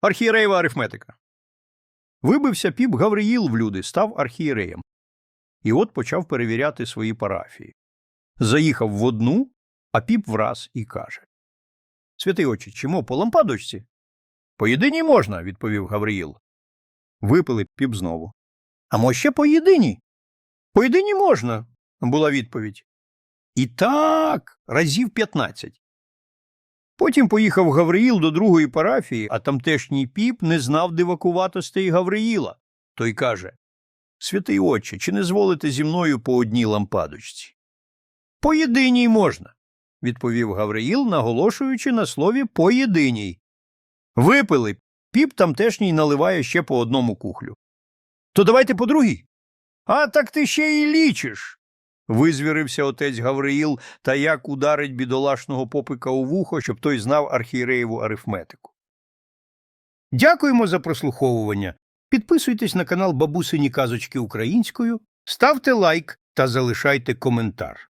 Архієреєва арифметика. Вибився піп Гавриїл в люди, став архієреєм. І от почав перевіряти свої парафії. Заїхав в одну, а піп враз і каже Святий очі, чому по лампадочці? По єдиній можна, відповів Гавриїл. Випили піп знову. А мо ще по єдиній? По єдиній можна, була відповідь. І так, разів п'ятнадцять. Потім поїхав Гавриїл до другої парафії, а тамтешній піп не знав дивакуватостей Гавриїла. Той каже Святий отче, чи не зволите зі мною по одній лампадочці? По єдиній можна, відповів Гавриїл, наголошуючи на слові по єдиній. Випили, піп тамтешній наливає ще по одному кухлю. То давайте по другій. А так ти ще й лічиш. Визвірився отець Гавриїл та як ударить бідолашного попика у вухо, щоб той знав архієреєву арифметику. Дякуємо за прослуховування. Підписуйтесь на канал Бабусині Казочки Українською, ставте лайк та залишайте коментар.